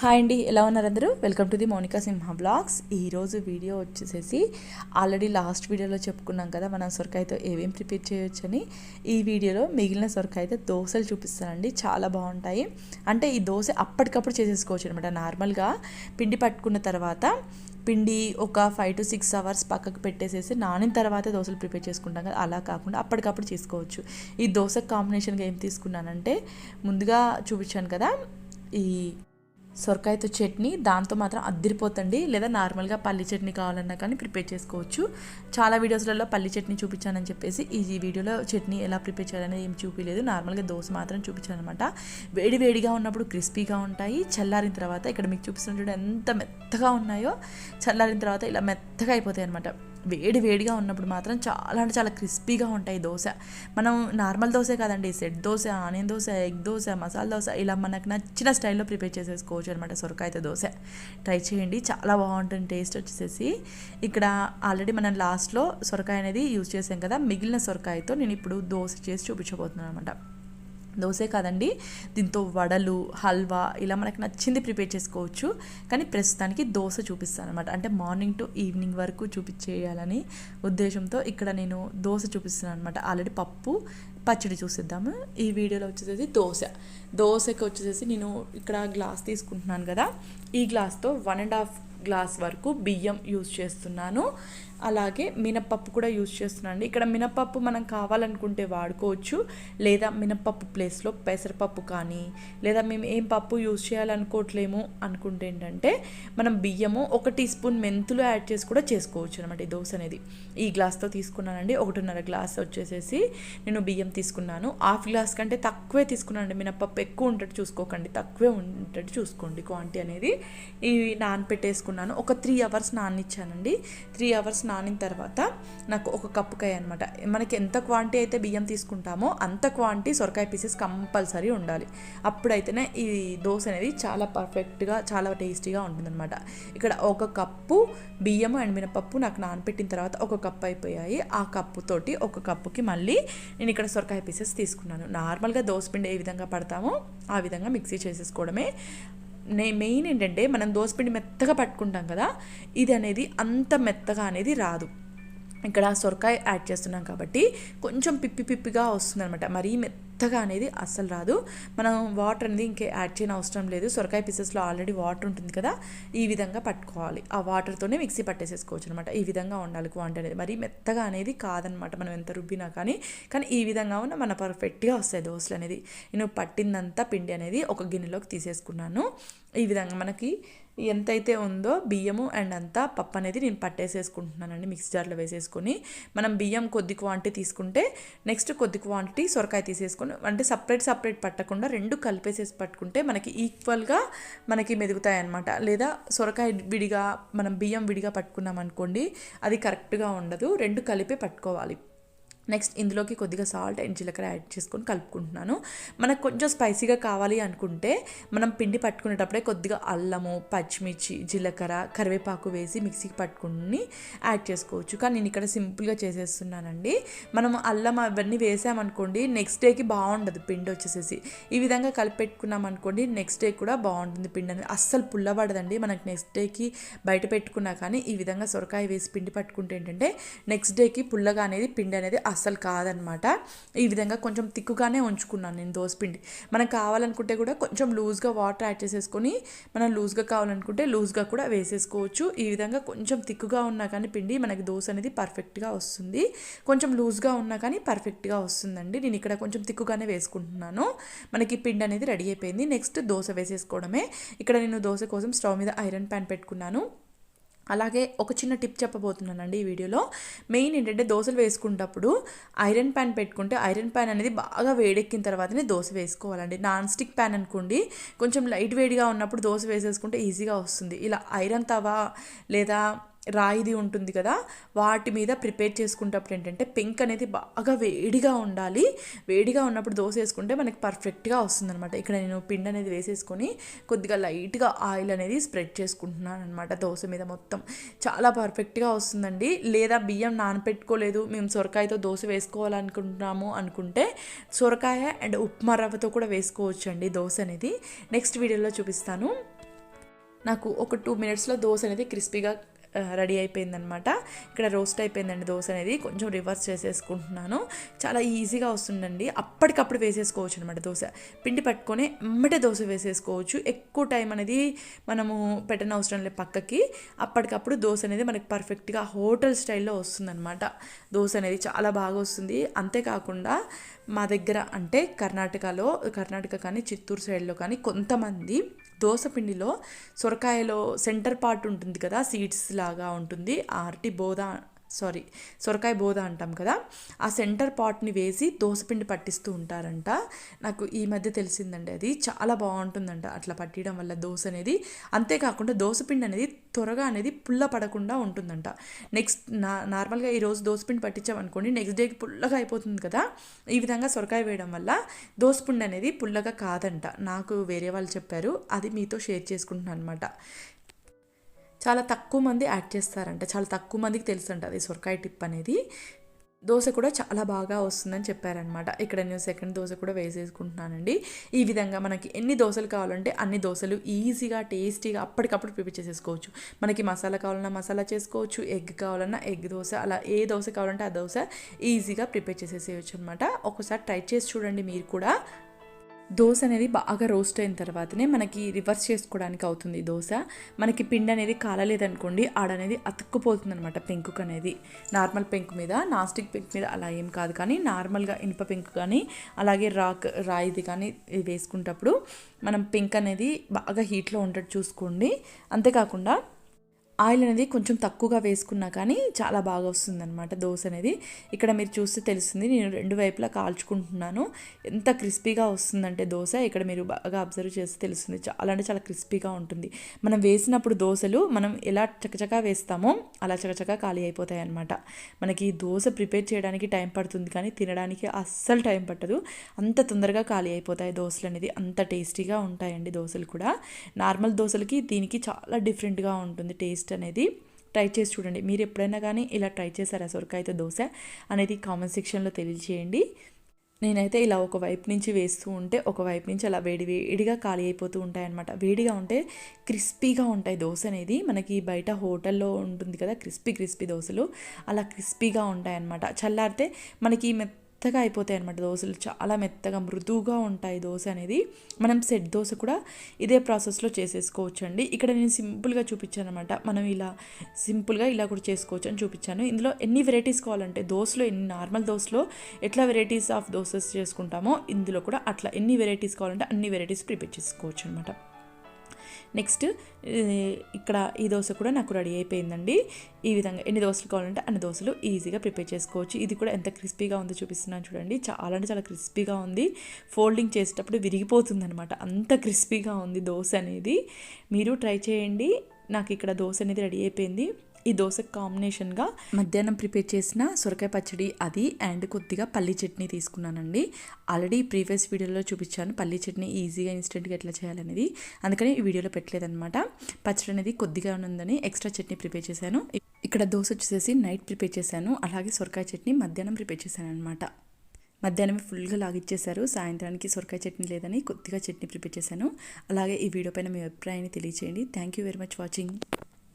Hi అండి ఎలా ఉన్నారు అందరూ? Welcome to the Monika Simha vlogs ఈరోజు వీడియో వచ్చేసేసి ఆల్రెడీ లాస్ట్ వీడియోలో చెప్పుకున్నాం కదా మనం సొరకాయతో ఏమేమి ప్రిపేర్ చేయొచ్చని. ఈ వీడియోలో మిగిలిన సొరకాయతో దోశలు చూపిస్తానండి చాలా బాగుంటాయి. అంటే ఈ దోశ అప్పటికప్పుడు చేసేసుకోవచ్చు అనమాట. నార్మల్గా పిండి పట్టుకున్న తర్వాత పిండి ఒక ఫైవ్ టు సిక్స్ అవర్స్ పక్కకు పెట్టేసేసి నానిన తర్వాత దోశలు ప్రిపేర్ చేసుకుంటాం కదా. అలా కాకుండా అప్పటికప్పుడు చేసుకోవచ్చు. ఈ దోశ కాంబినేషన్గా ఏం తీసుకున్నానంటే ముందుగా చూపించాను కదా ఈ సొరకాయతో చట్నీ దాంతో మాత్రం అద్దరిపోతండి. లేదా నార్మల్గా పల్లి చట్నీ కావాలన్నా కానీ ప్రిపేర్ చేసుకోవచ్చు. చాలా వీడియోస్లలో పల్లి చట్నీ చూపించానని చెప్పేసి ఈ వీడియోలో చట్నీ ఎలా ప్రిపేర్ చేయాలనేది ఏం చూపించలేదు నార్మల్గా దోశ మాత్రం చూపించాను అనమాట వేడి వేడిగా ఉన్నప్పుడు క్రిస్పీగా ఉంటాయి. చల్లారిన తర్వాత ఇక్కడ మీకు చూపిస్తున్న ఎంత మెత్తగా ఉన్నాయో. చల్లారిన తర్వాత ఇలా మెత్తగా అయిపోతాయి అనమాట వేడి వేడిగా ఉన్నప్పుడు మాత్రం చాలా అంటే చాలా క్రిస్పీగా ఉంటాయి దోశ. మనం నార్మల్ దోశ కాదండి set dosa onion dosa egg dosa masala dosa ఇలా మనకు నచ్చిన స్టైల్లో ప్రిపేర్ చేసేసుకోవచ్చు అనమాట సొరకాయతో దోశ. ట్రై చేయండి చాలా బాగుంటుంది టేస్ట్ వచ్చేసేసి ఇక్కడ ఆల్రెడీ మనం లాస్ట్లో సొరకాయ అనేది యూజ్ చేసాం కదా మిగిలిన సొరకాయతో నేను ఇప్పుడు దోశ చేసి చూపించబోతున్నాను అనమాట దోశే కాదండి. దీంతో వడలు హల్వా ఇలా మనకు నచ్చింది ప్రిపేర్ చేసుకోవచ్చు. కానీ ప్రస్తుతానికి దోశ చూపిస్తాను అనమాట అంటే మార్నింగ్ టు ఈవినింగ్ వరకు చూపించేయాలని ఉద్దేశంతో ఇక్కడ నేను దోశ చూపిస్తున్నాను అనమాట ఆల్రెడీ పప్పు పచ్చడి చూసిద్దాము. ఈ వీడియోలో వచ్చేసేసి దోశ. దోశకి వచ్చేసేసి నేను ఇక్కడ గ్లాస్ తీసుకుంటున్నాను కదా. ఈ గ్లాస్తో వన్ అండ్ హాఫ్ గ్లాస్ వరకు బియ్యం యూజ్ చేస్తున్నాను. అలాగే మినప్పప్పు కూడా యూజ్ చేస్తున్నాను ఇక్కడ మినప్పప్పు మనం కావాలనుకుంటే వాడుకోవచ్చు. లేదా మినప్పప్పు ప్లేస్లో పెసరపప్పు కానీ లేదా మేము ఏం పప్పు యూజ్ చేయాలనుకోవట్లేము అనుకుంటే ఏంటంటే మనం బియ్యము ఒక టీ స్పూన్ మెంతులు యాడ్ చేసి కూడా చేసుకోవచ్చు అనమాట ఈ దోశ అనేది. ఈ గ్లాస్తో తీసుకున్నానండి. ఒకటిన్నర గ్లాస్ వచ్చేసేసి నేను బియ్యం తీసుకున్నాను. హాఫ్ గ్లాస్ కంటే తక్కువే తీసుకున్నానండి. మినప్పప్పు ఎక్కువ ఉంటట్టు చూసుకోకండి. తక్కువే ఉండేటట్టు చూసుకోండి. క్వాంటిటీ అనేది ఇవి నానపెట్టేసుకున్నాను. ఒక త్రీ అవర్స్ నానిచ్చానండి. త్రీ అవర్స్ నానిన తర్వాత నాకు ఒక కప్పుకాయ అనమాట మనకి ఎంత క్వాంటిటీ అయితే బియ్యం తీసుకుంటామో అంత క్వాంటిటీ సొరకాయ పీసెస్ కంపల్సరీ ఉండాలి. అప్పుడైతేనే ఈ దోశ అనేది చాలా పర్ఫెక్ట్గా చాలా టేస్టీగా ఉంటుందన్నమాట. ఇక్కడ ఒక కప్పు బియ్యం అండ్ మినపప్పు నాకు నానపెట్టిన తర్వాత ఒక కప్పు అయిపోయాయి. ఆ కప్పుతోటి ఒక కప్పుకి మళ్ళీ నేను ఇక్కడ సొరకాయ పీసెస్ తీసుకున్నాను. నార్మల్గా దోశ పిండి ఏ విధంగా పడతామో ఆ విధంగా మిక్సీ చేసేసుకోవడమే. నే మెయిన్ ఏంటంటే మనం దోసపిండి మెత్తగా పట్టుకుంటాం కదా ఇది అనేది అంత మెత్తగా అనేది రాదు. ఇక్కడ సొరకాయ యాడ్ చేస్తున్నాం కాబట్టి కొంచెం పిప్పి పిప్పిగా వస్తుంది అనమాట మరీ మెత్తగా అనేది అస్సలు రాదు. మనం వాటర్ అనేది ఇంకే యాడ్ చేయని అవసరం లేదు. సొరకాయ పీసెస్లో ఆల్రెడీ వాటర్ ఉంటుంది కదా ఈ విధంగా పట్టుకోవాలి. ఆ వాటర్తోనే మిక్సీ పట్టేసేసుకోవచ్చు అనమాట ఈ విధంగా ఉండాలి క్వాంటిటీ అనేది. మరీ మెత్తగా అనేది కాదనమాట మనం ఎంత రుబ్బినా కానీ. కానీ ఈ విధంగా ఉన్న మన పర్ఫెక్ట్గా వస్తాయి దోశలు అనేది. నేను పట్టిందంతా పిండి అనేది ఒక గిన్నెలోకి తీసేసుకున్నాను. ఈ విధంగా మనకి ఎంతైతే ఉందో బియ్యము అండ్ అంతా పప్పు అనేది నేను పట్టేసేసుకుంటున్నానండి మిక్స్ జార్లో వేసేసుకొని. మనం బియ్యం కొద్ది క్వాంటిటీ తీసుకుంటే నెక్స్ట్ కొద్ది క్వాంటిటీ సొరకాయ తీసేసుకొని అంటే సపరేట్ సపరేట్ పట్టకుండా రెండు కలిపేసేసి పట్టుకుంటే మనకి ఈక్వల్గా మనకి మెదుగుతాయి అనమాట లేదా సొరకాయ విడిగా మనం బియ్యం విడిగా పట్టుకున్నాం అనుకోండి అది కరెక్ట్గా ఉండదు. రెండు కలిపే పట్టుకోవాలి. నెక్స్ట్ ఇందులోకి కొద్దిగా సాల్ట్ అండ్ జీలకర్ర యాడ్ చేసుకొని కలుపుకుంటున్నాను. మనకు కొంచెం స్పైసీగా కావాలి అనుకుంటే మనం పిండి పట్టుకునేటప్పుడే కొద్దిగా అల్లము పచ్చిమిర్చి జీలకర్ర కరివేపాకు వేసి మిక్సీకి పట్టుకుని యాడ్ చేసుకోవచ్చు. కానీ నేను ఇక్కడ సింపుల్గా చేసేస్తున్నానండి. మనం అల్లం అవన్నీ వేసామనుకోండి నెక్స్ట్ డేకి బాగుండదు పిండి వచ్చేసేసి. ఈ విధంగా కలిపి పెట్టుకున్నాం అనుకోండి నెక్స్ట్ డే కూడా బాగుంటుంది పిండి అనేది. అస్సలు పుల్లబడదండి. మనకు నెక్స్ట్ డేకి బయట పెట్టుకున్నా కానీ ఈ విధంగా సొరకాయ వేసి పిండి పట్టుకుంటే ఏంటంటే నెక్స్ట్ డేకి పుల్లగా అనేది పిండి అనేది అస్సలు కాదనమాట. ఈ విధంగా కొంచెం తిక్కుగానే ఉంచుకున్నాను నేను దోసపిండి మనకు కావాలనుకుంటే కూడా కొంచెం లూజ్గా వాటర్ యాడ్ చేసేసుకొని మనం లూజ్గా కావాలనుకుంటే లూజ్గా కూడా వేసేసుకోవచ్చు. ఈ విధంగా కొంచెం తిక్కుగా ఉన్నా కానీ పిండి మనకి దోశ అనేది పర్ఫెక్ట్గా వస్తుంది. కొంచెం లూజ్గా ఉన్నా కానీ పర్ఫెక్ట్గా వస్తుందండి. నేను ఇక్కడ కొంచెం తిక్కుగానే వేసుకుంటున్నాను. మనకి పిండి అనేది రెడీ అయిపోయింది. నెక్స్ట్ దోశ వేసేసుకోవడమే. ఇక్కడ నేను దోశ కోసం స్టవ్ మీద ఐరన్ ప్యాన్ పెట్టుకున్నాను. అలాగే ఒక చిన్న టిప్ చెప్పబోతున్నానండి ఈ వీడియోలో. మెయిన్ ఏంటంటే దోశలు వేసుకునేటప్పుడు ఐరన్ ప్యాన్ పెట్టుకుంటే ఐరన్ ప్యాన్ అనేది బాగా వేడెక్కిన తర్వాతనే దోశ వేసుకోవాలండి. నాన్ స్టిక్ ప్యాన్ అనుకోండి కొంచెం లైట్ వేడిగా ఉన్నప్పుడు దోశ వేసేసుకుంటే ఈజీగా వస్తుంది. ఇలా ఐరన్ తవా లేదా రాయిది ఉంటుంది కదా వాటి మీద ప్రిపేర్ చేసుకునేటప్పుడు ఏంటంటే పెంక్ అనేది బాగా వేడిగా ఉండాలి. వేడిగా ఉన్నప్పుడు దోశ వేసుకుంటే మనకి పర్ఫెక్ట్గా వస్తుంది అనమాట ఇక్కడ నేను పిండి అనేది వేసేసుకొని కొద్దిగా లైట్గా ఆయిల్ అనేది స్ప్రెడ్ చేసుకుంటున్నాను అనమాట దోశ మీద మొత్తం. చాలా పర్ఫెక్ట్గా వస్తుందండి. లేదా బియ్యం నానపెట్టుకోలేదు మేము సొరకాయతో దోశ వేసుకోవాలనుకుంటున్నాము అనుకుంటే సొరకాయ అండ్ ఉప్మా రవ్వతో కూడా వేసుకోవచ్చు అండి దోశ అనేది. నెక్స్ట్ వీడియోలో చూపిస్తాను. నాకు ఒక టూ మినిట్స్లో దోశ అనేది క్రిస్పీగా రెడీ అయిపోయిందనమాట. ఇక్కడ రోస్ట్ అయిపోయిందండి దోశ అనేది. కొంచెం రివర్స్ చేసేసుకుంటున్నాను. చాలా ఈజీగా వస్తుందండి. అప్పటికప్పుడు వేసేసుకోవచ్చు అనమాట దోశ. పిండి పట్టుకొని ఎమ్మటే దోశ వేసేసుకోవచ్చు. ఎక్కువ టైం అనేది మనము పెట్టనవసరం అవసరం లేదు పక్కకి. అప్పటికప్పుడు దోశ అనేది మనకి పర్ఫెక్ట్గా హోటల్ స్టైల్లో వస్తుందన్నమాట దోశ అనేది చాలా బాగా వస్తుంది. అంతేకాకుండా మా దగ్గర అంటే కర్ణాటకలో కర్ణాటక కానీ చిత్తూరు సైడ్లో కానీ కొంతమంది దోసపిండిలో సొరకాయలో సెంటర్ పార్ట్ ఉంటుంది కదా సీడ్స్ లాగా ఉంటుంది అరటి బోద సారీ సొరకాయ బోధ అంటాం కదా ఆ సెంటర్ పాట్ని వేసి దోసపిండి పట్టిస్తూ ఉంటారంట. నాకు ఈ మధ్య తెలిసిందండి అది. చాలా బాగుంటుందంట అట్లా పట్టియడం వల్ల దోశ అనేది. అంతేకాకుండా దోసపిండి అనేది త్వరగా అనేది పుల్ల పడకుండా ఉంటుందంట. నెక్స్ట్ నా నార్మల్గా ఈరోజు దోసపిండి పట్టించామనుకోండి నెక్స్ట్ డేకి పుల్లగా అయిపోతుంది కదా. ఈ విధంగా సొరకాయ వేయడం వల్ల దోసపిండి అనేది పుల్లగా కాదంట. నాకు వేరే వాళ్ళు చెప్పారు అది మీతో షేర్ చేసుకుంటున్నాను అనమాట చాలా తక్కువ మంది యాడ్ చేస్తారంట. చాలా తక్కువ మందికి తెలుసు అంట అది సొరకాయ టిప్ అనేది. దోశ కూడా చాలా బాగా వస్తుందని చెప్పారనమాట ఇక్కడ నేను సెకండ్ దోశ కూడా వేసేసుకుంటున్నానండి. ఈ విధంగా మనకి ఎన్ని దోశలు కావాలంటే అన్ని దోశలు ఈజీగా టేస్టీగా అప్పటికప్పుడు ప్రిపేర్ చేసేసుకోవచ్చు. మనకి మసాలా కావాలన్నా మసాలా చేసుకోవచ్చు ఎగ్ కావాలన్నా ఎగ్ దోశ అలా ఏ దోశ కావాలంటే ఆ దోశ ఈజీగా ప్రిపేర్ చేసేసేయచ్చు అనమాట ఒకసారి ట్రై చేసి చూడండి మీరు కూడా. దోశ అనేది బాగా రోస్ట్ అయిన తర్వాతనే మనకి రివర్స్ చేసుకోవడానికి అవుతుంది దోశ. మనకి పిండి అనేది కాలలేదనుకోండి ఆడనేది అతుక్కుపోతుంది అనమాట పెంకుకు అనేది. నార్మల్ పెంకు మీద నాస్టిక్ పెంకు మీద అలా ఏం కాదు. కానీ నార్మల్గా ఇనుప పెంకు కానీ అలాగే రాక్ రాయిది కానీ వేసుకుంటప్పుడు మనం పెంక్ అనేది బాగా హీట్లో ఉండేట్టు చూసుకోండి. అంతేకాకుండా ఆయిల్ అనేది కొంచెం తక్కువగా వేసుకున్నా కానీ చాలా బాగా వస్తుందన్నమాట దోశ అనేది. ఇక్కడ మీరు చూస్తే తెలుస్తుంది నేను రెండు వైపులా కాల్చుకుంటున్నాను. ఎంత క్రిస్పీగా వస్తుందంటే దోశ ఇక్కడ మీరు బాగా అబ్జర్వ్ చేస్తే తెలుస్తుంది. చాలా అంటే చాలా క్రిస్పీగా ఉంటుంది. మనం వేసినప్పుడు దోశలు మనం ఎలా చకచకా వేస్తామో అలా చకచకా ఖాళీ అయిపోతాయి అనమాట మనకి దోశ ప్రిపేర్ చేయడానికి టైం పడుతుంది కానీ తినడానికి అస్సలు టైం పట్టదు. అంత తొందరగా ఖాళీ అయిపోతాయి దోశలు అనేది. అంత టేస్టీగా ఉంటాయండి దోశలు కూడా. నార్మల్ దోశలకి దీనికి చాలా డిఫరెంట్గా ఉంటుంది టేస్ట్. టేస్ట్ అనేది ట్రై చేసి చూడండి. మీరు ఎప్పుడైనా కానీ ఇలా ట్రై చేశారా? సొరకాయతో దోశ అనేది కామెంట్ సెక్షన్లో తెలియచేయండి నేనైతే ఇలా ఒక వైపు నుంచి వేస్తూ ఉంటే ఒక వైపు నుంచి అలా వేడి వేడిగా ఖాళీ అయిపోతూ ఉంటాయి అనమాట వేడిగా ఉంటే క్రిస్పీగా ఉంటాయి దోశ అనేది. మనకి బయట హోటల్లో ఉంటుంది కదా క్రిస్పీ క్రిస్పీ దోశలు. అలా క్రిస్పీగా ఉంటాయన్నమాట. చల్లారితే మనకి మెత్తగా అయిపోతాయి అనమాట దోశలు. చాలా మెత్తగా మృదువుగా ఉంటాయి దోశ అనేది. మనం సెట్ దోశ కూడా ఇదే ప్రాసెస్లో చేసేసుకోవచ్చు అండి ఇక్కడ నేను సింపుల్గా చూపించాను అనమాట మనం ఇలా సింపుల్గా ఇలా కూడా చేసుకోవచ్చు అని చూపించాను. ఇందులో ఎన్ని వెరైటీస్ కావాలంటే దోశలో ఎన్ని నార్మల్ దోశలో ఎట్లా వెరైటీస్ ఆఫ్ దోసెస్ చేసుకుంటామో ఇందులో కూడా అట్లా ఎన్ని వెరైటీస్ కావాలంటే అన్ని వెరైటీస్ ప్రిపేర్ చేసుకోవచ్చు అనమాట నెక్స్ట్ ఇక్కడ ఈ దోశ కూడా నాకు రెడీ అయిపోయిందండి. ఈ విధంగా ఎన్ని దోశలు కావాలంటే అన్ని దోశలు ఈజీగా ప్రిపేర్ చేసుకోవచ్చు. ఇది కూడా ఎంత క్రిస్పీగా ఉందో చూపిస్తున్నాను చూడండి. చాలా అంటే చాలా క్రిస్పీగా ఉంది. ఫోల్డింగ్ చేసేటప్పుడు విరిగిపోతుంది అనమాట అంత క్రిస్పీగా ఉంది దోశ అనేది. మీరు ట్రై చేయండి. నాకు ఇక్కడ దోశ అనేది రెడీ అయిపోయింది. ఈ దోశ కాంబినేషన్గా మధ్యాహ్నం ప్రిపేర్ చేసిన సొరకాయ పచ్చడి అది అండ్ కొద్దిగా పల్లి చట్నీ తీసుకున్నానండి. ఆల్రెడీ ప్రీవియస్ వీడియోలో చూపించాను పల్లి చట్నీ ఈజీగా ఇన్స్టెంట్గా ఎట్లా చేయాలనేది. అందుకని ఈ వీడియోలో పెట్టలేదనమాట పచ్చడి అనేది కొద్దిగా ఉందని ఎక్స్ట్రా చట్నీ ప్రిపేర్ చేశాను. ఇక్కడ దోశ వచ్చేసి నైట్ ప్రిపేర్ చేశాను. అలాగే సొరకాయ చట్నీ మధ్యాహ్నం ప్రిపేర్ చేశాను అనమాట మధ్యాహ్నం ఫుల్గా లాగిచ్చేశారు. సాయంత్రానికి సొరకాయ చట్నీ లేదని కొద్దిగా చట్నీ ప్రిపేర్ చేశాను. అలాగే ఈ వీడియో పైన మీ అభిప్రాయాన్ని తెలియచేయండి. Thank you very much watching.